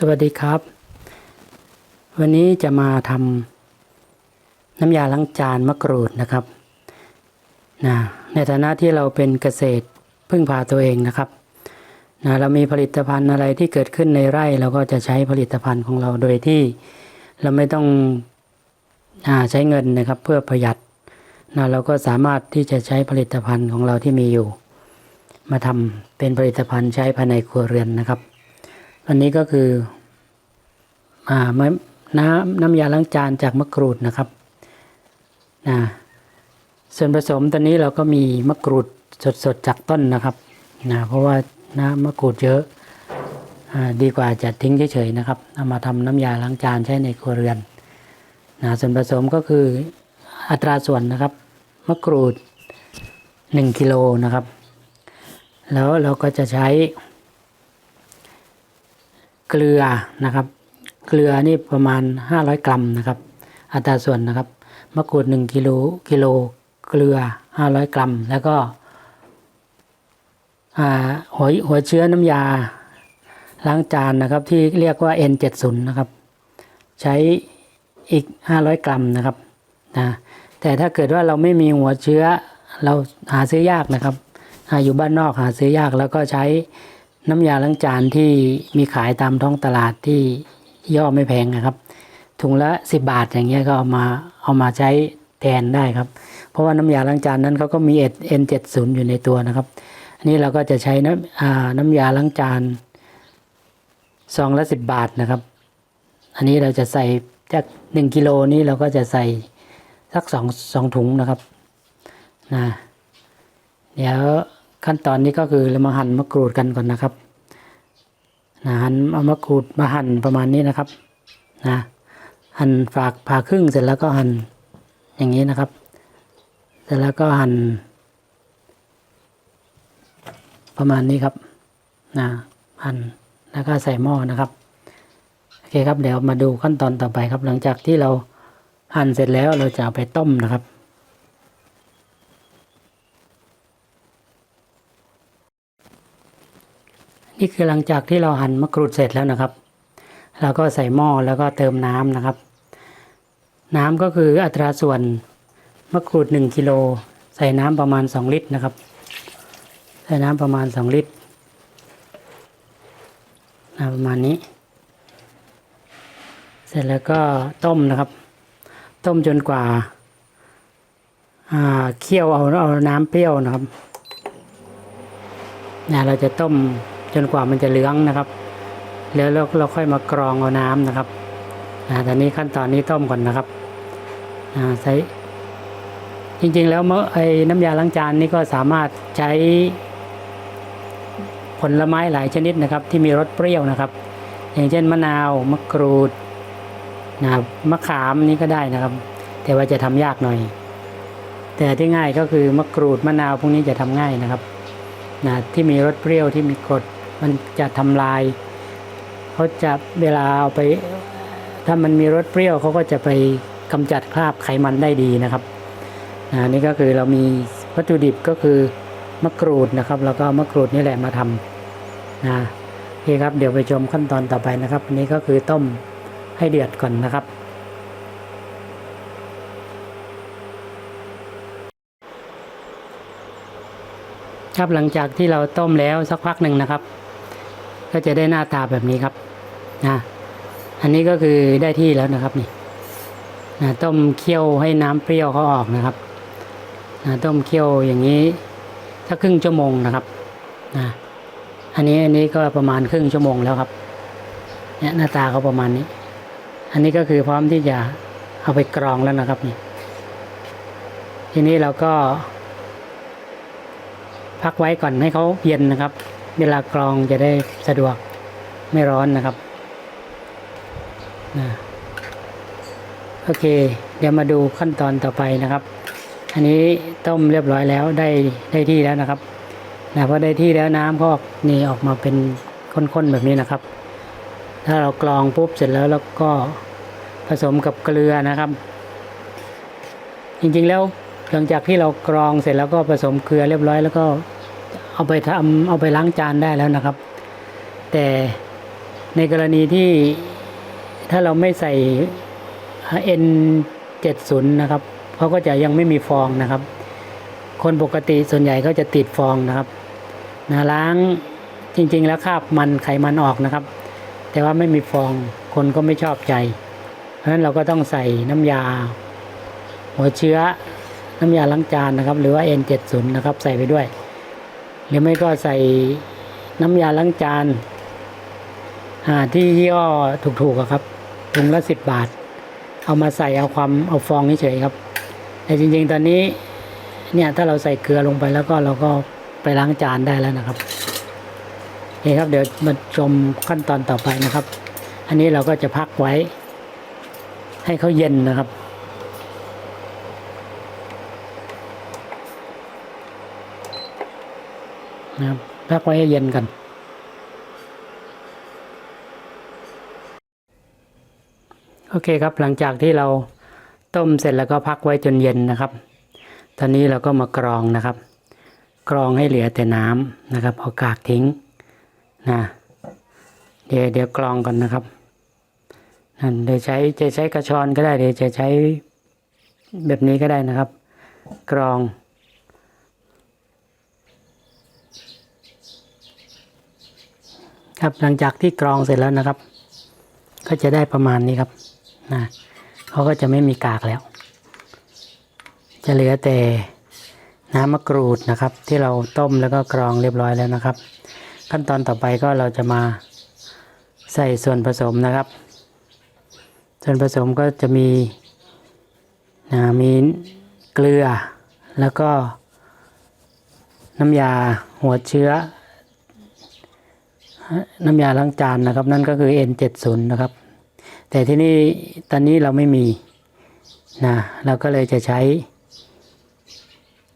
สวัสดีครับ วันนี้จะมาทำน้ำยาล้างจานมะกรูดนะครับนะในฐานะที่เราเป็นเกษตรพึ่งพาตัวเองนะครับนะเรามีผลิตภัณฑ์อะไรที่เกิดขึ้นในไร่เราก็จะใช้ผลิตภัณฑ์ของเราโดยที่เราไม่ต้องอใช้เงินนะครับเพื่อประหยัดนะเราก็สามารถที่จะใช้ผลิตภัณฑ์ของเราที่มีอยู่ มาทำเป็นผลิตภัณฑ์ใช้ภายในครัวเรือนนะครับ อันนี้ก็คืออ่าน้ำน้ำยาล้างจานจากมะกรูดนะครับนะส่วนผสมตอนนี้เราก็มีมะกรูดสดๆจากต้นนะครับนะเพราะว่าน้ำมะกรูดเยอะดีกว่าจะทิ้งเฉยๆนะครับเอามาทำน้ำยาล้างจานใช้ในครัวเรือนนะส่วนผสมก็คืออัตราส่วนนะครับมะกรูด 1กิโลนะครับ แล้วเราก็จะใช้ เกลือนะครับ เกลือนี่ประมาณ 500 กรัมนะครับ อัตราส่วนนะครับมะกรูด1กิโลกิโลเกลือ 500 กรัม แล้วก็หัวหัวเชื้อน้ำยาล้างจานนะครับที่เรียกว่า N70 นะครับ ใช้อีก 500 กรัมนะครับนะแต่ถ้าเกิดว่าเราไม่มีหัวเชื้อเราหาซื้อยากนะครับออยู่บ้านนอกหาซื้อยากแล้วก็ใช้ น้ำยาล้างจานที่มีขายตามท้องตลาดที่ย่อไม่แพงนะครับ ถุงละ 10 บาทอย่างเงี้ยก็เอามาเอามาใช้แทนได้ครับ เพราะว่าน้ำยาล้างจานนั้นเขาก็มี N70 อยู่ในตัวนะครับ อันนี้เราก็จะใช้น้ำอ่าน้ำยาล้างจานซองละ 10 บาทนะครับ อันนี้เราจะใส่จาก1กิโลนี้เราก็จะใส่สักสองสองถุงนะครับนะเดี๋ยว ขั้นตอนนี้ก็คือเรามาหั่นมะกรูดกันก่อนนะครับนะหั่นเอามะกรูดมาหั่นประมาณนี้นะครับนะหั่นฝากผ่าครึ่งเสร็จแล้วก็หั่นอย่างนี้นะครับ เสร็จแล้วก็หั่นประมาณนี้ครับนะหั่นแล้วก็ใส่หม้อนะครับโอเคครับเดี๋ยวมาดูขั้นตอนต่อไปครับ หลังจากที่เราหั่นเสร็จแล้วเราจะเอาไปต้มนะครับ นี่คือหลังจากที่เราหั่นมะกรูดเสร็จแล้วนะครับ เราก็ใส่หม้อแล้วก็เติมน้ำนะครับ น้ำก็คืออัตราส่วนมะกรูดหนึ่งกิโลใส่น้ำประมาณสองลิตรนะครับ ใส่น้ำประมาณสองลิตรประมาณนี้ เสร็จแล้วก็ต้มนะครับ ต้มจนกว่าเคี่ยวเอาเอาน้ำเปรี้ยวนะครับนะเราจะต้ม จนกว่ามันจะเหลืองนะครับ แล้วเราเราค่อยมากรองเอาน้ำนะครับอ่าตอนนี้ขั้นตอนนี้ต้มก่อนนะครับอ่าใส่จริงๆ แล้วเมื่อไอ้น้ำยาล้างจานนี่ก็สามารถใช้ผลไม้หลายชนิดนะครับ ที่มีรสเปรี้ยวนะครับ อย่างเช่นมะนาวมะกรูดนะครับมะขามนี่ก็ได้นะครับ แต่ว่าจะทำยากหน่อย แต่ที่ง่ายก็คือมะกรูดมะนาวพวกนี้จะทำง่ายนะครับนะที่มีรสเปรี้ยวที่มีกรด มันจะทำลายเขาจะเวลาเอาไป ถ้ามันมีรสเปรี้ยวเขาก็จะไปกำจัดคราบไขมันได้ดีนะครับนะนี่ก็คือเรามีวัตถุดิบก็คือมะกรูดนะครับ แล้วก็มะกรูดนี่แหละมาทำนะโอเคครับเดี๋ยวไปชมขั้นตอนต่อไปนะครับอันนี้ก็คือต้มให้เดือดก่อนนะครับครับหลังจากที่เราต้มแล้วสักพักหนึ่งนะครับ ก็จะได้หน้าตาแบบนี้ครับนะอันนี้ก็คือได้ที่แล้วนะครับนี่นะต้มเคี่ยวให้น้ำเปรี้ยวเขาออกนะครับนะต้มเคี่ยวอย่างนี้ถ้าครึ่งชั่วโมงนะครับนะอันนี้อันนี้ก็ประมาณครึ่งชั่วโมงแล้วครับเนี่ยหน้าตาเขาประมาณนี้ อันนี้ก็คือพร้อมที่จะเอาไปกรองแล้วนะครับนี่ทีนี้เราก็พักไว้ก่อนให้เขาเย็นนะครับ เวลากรองจะได้สะดวกไม่ร้อนนะครับนะโอเค เดี๋ยวมาดูขั้นตอนต่อไปนะครับ อันนี้ต้มเรียบร้อยแล้วได้ได้ที่แล้วนะครับนะพอได้ที่แล้วน้ำก็นี่ออกมาเป็นข้นๆแบบนี้นะครับ ถ้าเรากรองปุ๊บเสร็จแล้วแล้วก็ผสมกับเกลือนะครับ จริงๆแล้วหลังจากที่เรากรองเสร็จแล้วก็ผสมเกลือเรียบร้อยแล้วก็ เอาไปทำเอาไปล้างจานได้แล้วนะครับ แต่ในกรณีที่ถ้าเราไม่ใส่ N70 นะครับเขาก็จะยังไม่มีฟองนะครับ คนปกติส่วนใหญ่ก็จะติดฟองนะครับนะล้างจริง ๆ แล้วคราบมันไขมันออกนะครับ แต่ว่าไม่มีฟองคนก็ไม่ชอบใจ เพราะฉะนั้นเราก็ต้องใส่น้ำยา หัวเชื้อน้ำยาล้างจานนะครับ หรือว่า N70 นะครับ ใส่ไปด้วย หรือไม่ก็ใส่น้ำยาล้างจานอ่าที่ยี่ห้อถูกๆครับถุงละสิบบาท เอามาใส่เอาความเอาฟองเฉยๆครับ แต่จริงๆตอนนี้เนี่ยถ้าเราใส่เกลือลงไปแล้วก็เราก็ไปล้างจานได้แล้วนะครับโอเคครับเดี๋ยวมาชมขั้นตอนต่อไปนะครับ อันนี้เราก็จะพักไว้ ให้เขาเย็นนะครับ นะครับพักไว้ให้เย็นกัน โอเคครับหลังจากที่เราต้มเสร็จแล้วก็พักไว้จนเย็นนะครับ ตอนนี้เราก็มากรองนะครับ กรองให้เหลือแต่น้ำนะครับเอากากทิ้งนะเดี๋ยวเดี๋ยวกรองก่อนนะครับนั่นเดี๋ยวใช้จะใช้กระชอนก็ได้เดี๋ยวจะใช้แบบนี้ก็ได้นะครับ กรอง ครับหลังจากที่กรองเสร็จแล้วนะครับ ก็จะได้ประมาณนี้ครับนะเขาก็จะไม่มีกากแล้ว จะเหลือแต่น้ำมะกรูดนะครับ ที่เราต้มแล้วก็กรองเรียบร้อยแล้วนะครับ ขั้นตอนต่อไปก็เราจะมาใส่ส่วนผสมนะครับ ส่วนผสมก็จะมีนะมีเกลือแล้วก็น้ำยาหัวเชื้อ น้ำยาล้างจานนะครับ นั่นก็คือ N70 นะครับ แต่ที่นี่ตอนนี้เราไม่มีนะเราก็เลยจะใช้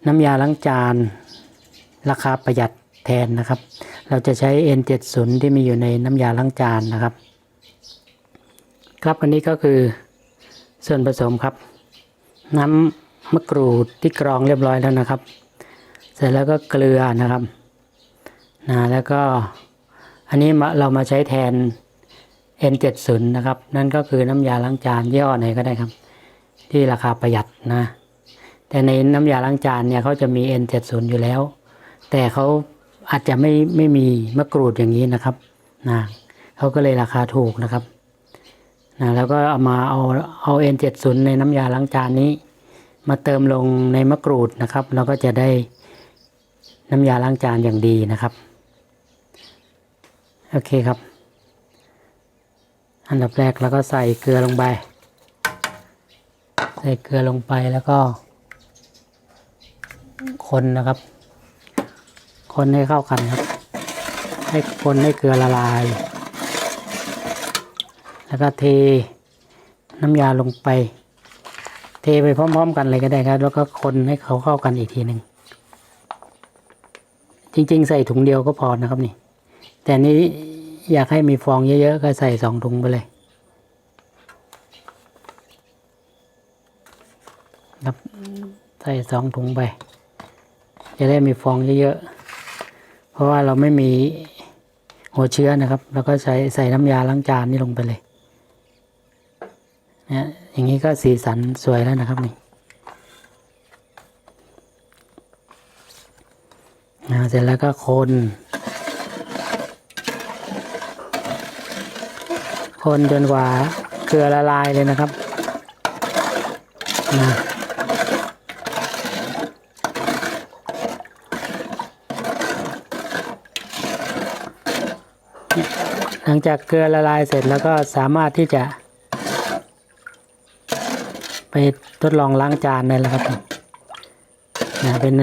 น้ำยาล้างจาน ราคาประหยัดแทนนะครับ เราจะใช้ N70 ที่มีอยู่ในน้ำยาล้างจานนะครับ ครับอันนี้ก็คือส่วนผสมครับ น้ำมะกรูดที่กรองเรียบร้อยแล้วนะครับ เสร็จแล้วก็เกลือนะครับนะแล้วก็ อันนี้เรามาใช้แทน N70 นะครับ นั่นก็คือน้ำยาล้างจานยี่ห้อไหนก็ได้ครับ ที่ราคาประหยัดนะ แต่ในน้ำยาล้างจานเนี่ยเขาจะมี N70 อยู่แล้ว แต่เขาอาจจะไม่ไม่มีมะกรูดอย่างนี้นะครับนะเขาก็เลยราคาถูกนะครับนะแล้วก็เอามาเอาเอา N70 ในน้ำยาล้างจานนี้ มาเติมลงในมะกรูดนะครับ เราก็จะได้น้ำยาล้างจานอย่างดีนะครับ โอเคครับ อันดับแรกแล้วก็ใส่เกลือลงไป ใส่เกลือลงไปแล้วก็คนนะครับ คนให้เข้ากันครับ ให้คนให้เกลือละลาย แล้วก็เทน้ำยาลงไป เทไปพร้อมๆ กันเลยก็ได้ครับ แล้วก็คนให้เขาเข้ากันอีกทีหนึ่ง จริง ๆ ใส่ถุงเดียวก็พอนะครับนี่ แต่นี้อยากให้มีฟองเยอะๆ ก็ใส่สองถุงไปเลยครับใส่สองถุงไป จะได้มีฟองเยอะๆ เพราะว่าเราไม่มีหัวเชื้อนะครับ แล้วก็ใส่ใส่น้ำยาล้างจานนี่ลงไปเลยเนี่ยอย่างนี้ก็สีสันสวยแล้วนะครับนี่เสร็จแล้วก็คน คนจนกว่าเกลือละลายเลยนะครับนะหลังจากเกลือละลายเสร็จแล้วก็สามารถที่จะ ไปทดลองล้างจานได้แล้วครับนะเป็น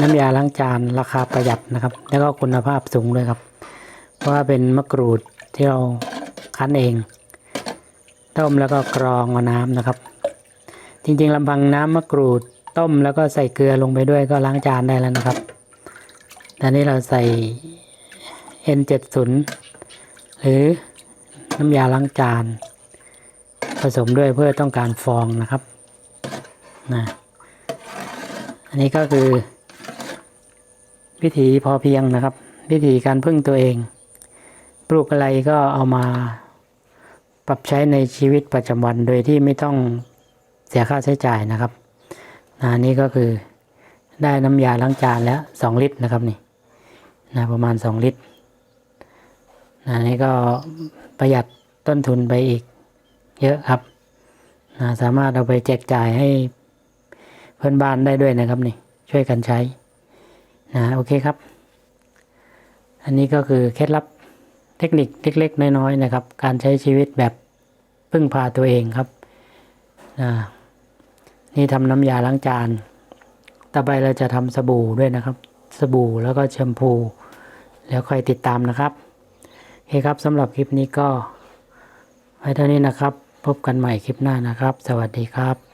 น้ำยาล้างจานราคาประหยัดนะครับ แล้วก็คุณภาพสูงด้วยครับ เพราะว่าเป็นมะกรูดที่เรา คั้นเอง ต้มแล้วก็กรองเอาน้ำนะครับ จริงๆลำพังน้ำมะกรูดต้มแล้วก็ใส่เกลือลงไปด้วยก็ล้างจานได้แล้วนะครับตอนนี้เราใส่ N70 หรือน้ำยาล้างจาน ผสมด้วยเพื่อต้องการฟองนะครับนะอันนี้ก็คือวิธีพอเพียงนะครับ วิธีการพึ่งตัวเอง ปลูกอะไรก็เอามา ปรับใช้ในชีวิตประจำวันโดยที่ไม่ต้องเสียค่าใช้จ่ายนะครับนะนี่ก็คือได้น้ำยาล้างจานแล้วสองลิตรนะครับนี่นะประมาณสองลิตรนะนี่ก็ประหยัดต้นทุนไปอีกเยอะครับนะสามารถเอาไปแจกจ่ายให้เพื่อนบ้านได้ด้วยนะครับนี่ช่วยกันใช้นะโอเคครับ อันนี้ก็คือเคล็ดลับ ทคนิคเล็กๆน้อยๆนะครับ การใช้ชีวิตแบบพึ่งพาตัวเองครับน,นี่ทำน้ำยาล้างจาน ต่อไปเราจะทำสบู่ด้วยนะครับ สบู่แล้วก็แชมพู แล้วค่อยติดตามนะครับโอเคครับสำหรับคลิปนี้ก็ไว้เท่านี้นะครับ พบกันใหม่คลิปหน้านะครับ สวัสดีครับ